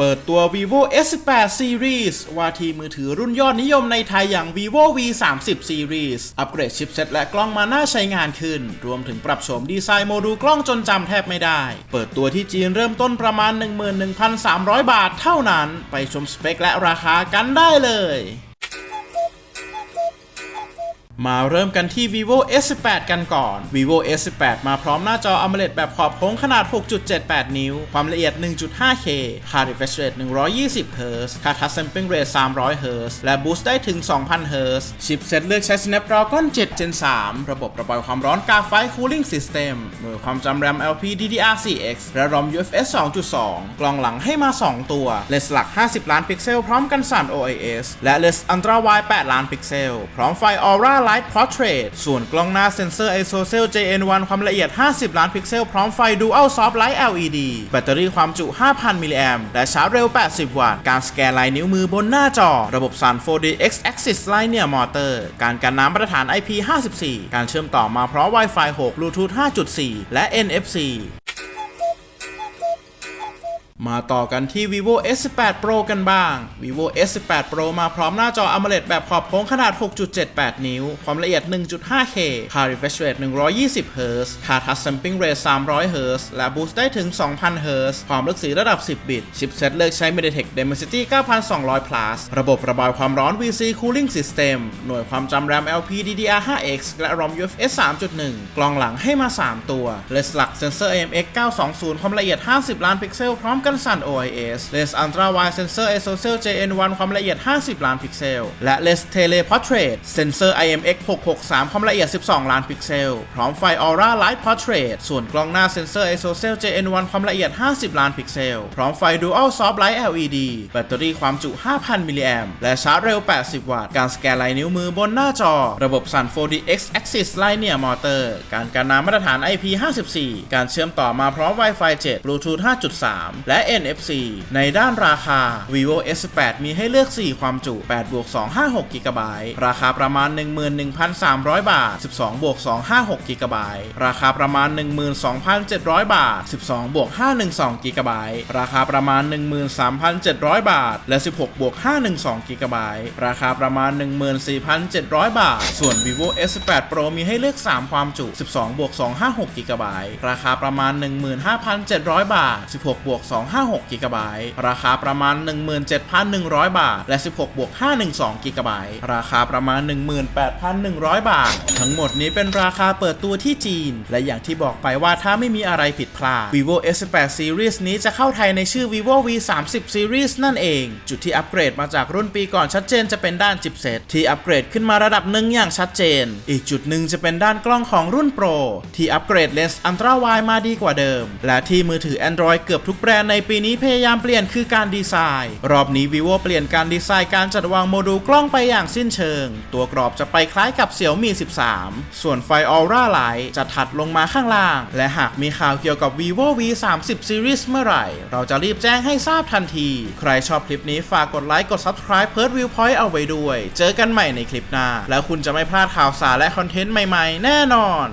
เปิดตัว vivo S18 Series ว่าทีมือถือรุ่นยอดนิยมในไทยอย่าง vivo v 3 0 Series อัปเกรดชิปเซ็ตและกล้องมาน่าใช้งานขึ้น รวมถึงปรับโฉมดีไซน์โมดูลกล้องจนจำแทบไม่ได้ เปิดตัวที่จีนเริ่มต้นประมาณ 11,300 บาทเท่านั้น ไปชมสเปคและราคากันได้เลย มาเริ่มกันที่ vivo S18 กันก่อน vivo S18 มาพร้อมหน้าจอ AMOLED แบบขอบโค้งขนาด 6.78 นิ้ว ความละเอียด 1.5K ค่า refresh rate 120 Hz ค่า touch sampling rate 300 Hz และ boost ได้ถึง 2,000 Hz ชิปเซ็ตเลือกใช้ Snapdragon 7 Gen 3 ระบบระบายความร้อนกาไฟ cooling system หน่วยความจำ RAM LPDDR4X และ ROM UFS 2.2 กล้องหลังให้มา 2 ตัว เลนส์หลัก 50 ล้านพิกเซล พร้อมกันสั่น OIS และเลนส์ Ultra Wide 8 ล้านพิกเซล พร้อมไฟ Aura Light Portrait ส่วนกล้องหน้าเซ็นเซอร์ ISOCELL JN1 ความละเอียด 50 ล้านพิกเซล พร้อมไฟ Dual Soft Light LED แบตเตอรี่ความจุ 5,000 มิลลิแอมและชาร์จเร็ว 80 วัตต์ การสแกนลายนิ้วมือบนหน้าจอ ระบบสั่น 4D X Axis Linear Motor การกันน้ำมาตรฐาน IP54 การเชื่อมต่อมาพราะ Wi-Fi 6 Bluetooth 5.4 และ NFC มาต่อกันที่ vivo S18 Pro กันบ้าง vivo S18 Pro มาพร้อมหน้าจอ AMOLED แบบขอบโค้งขนาด 6.78 นิ้ว ความละเอียด 1.5K ค่า refresh rate 120 Hz ค่า touch sampling rate 300 Hz และ boost ได้ถึง 2,000 Hz ความลึกสีระดับ 10 บิต ชิปเซ็ตเลือกใช้ MediaTek Dimensity 9200 Plus ระบบระบายความร้อน VC Cooling System หน่วยความจำ RAM LPDDR5X และ ROM UFS 3.1 กล้องหลังให้มา 3 ตัวเลนส์หลักเซนเซอร์ AMX 920 ความละเอียด 50 ล้านพิกเซลพร้อมกันสั่น OIS เลนส์ Ultra Wide Sensor ISOCELL JN1 ความละเอียด 50 ล้านพิกเซล และเลนส์ Tele Portrait เซนเซอร์ IMX 663 ความละเอียด 12 ล้านพิกเซล พร้อมไฟ Aura Light Portrait ส่วนกล้องหน้าเซนเซอร์ ISOCELL JN1 ความละเอียด 50 ล้านพิกเซล พร้อมไฟ Dual Soft Light LED แบตเตอรี่ความจุ 5,000 มิลลิแอมและชาร์จเร็ว 80 วัตต์ การสแกนลายนิ้วมือบนหน้าจอ ระบบสั่น 4D X Axis Linear Motor การกันน้ำมาตรฐาน IP54 การเชื่อมต่อมาพร้อม Wi-Fi 7 Bluetooth 5.3 และและ NFC ในด้านราคา vivo S18 มีให้เลือก 4 ความจุ 8 บวก 256 g b ราคาประมาณ 11,300 บาท 12 บวก 256 g b ราคาประมาณ 12,700 บาท 12 บวก 512 g b ราคาประมาณ 13,700 บาท และ 16 บวก 512 g b ราคาประมาณ 14,700 บาท ส่วน vivo S18 Pro มีให้เลือก 3 ความจุ 12 บวก 256 g b ราคาประมาณ 15,700 บาท 16 บวก256 g b ราคาประมาณ 17,100 บาท และ 16บวก512 g b ราคาประมาณ 18,100 บาท ทั้งหมดนี้เป็นราคาเปิดตัวที่จีน และอย่างที่บอกไปว่าถ้าไม่มีอะไรผิดพลาด vivo S8 Series นี้จะเข้าไทยในชื่อ vivo v 3 0 Series นั่นเอง จุดที่อัปเกรดมาจากรุ่นปีก่อนชัดเจนจะเป็นด้านชิปเซตที่อัปเกรดขึ้นมาระดับหนึ่งอย่างชัดเจน อีกจุดหนึ่งจะเป็นด้านกล้องของรุ่น Pro ที่อัปเกรดเลนส์อันตราไวมาดีกว่าเดิม และที่มือถือ Android เกือบทุกแบรนด์ในปีนี้พยายามเปลี่ยนคือการดีไซน์ รอบนี้ vivo เปลี่ยนการดีไซน์การจัดวางโมดูลกล้องไปอย่างสิ้นเชิง ตัวกรอบจะไปคล้ายกับ Xiaomi 13 ส่วนไฟ Aura Light จะถัดลงมาข้างล่าง และหากมีข่าวเกี่ยวกับ vivo v 3 0 series เมื่อไหร่ เราจะรีบแจ้งให้ทราบทันที ใครชอบคลิปนี้ฝากกดไลค์กด subscribe เพิร์ดวิวพอยต์เอาไว้ด้วย เจอกันใหม่ในคลิปหน้า แล้วคุณจะไม่พลาดข่าวสารและคอนเทนต์ใหม่ๆ แน่นอน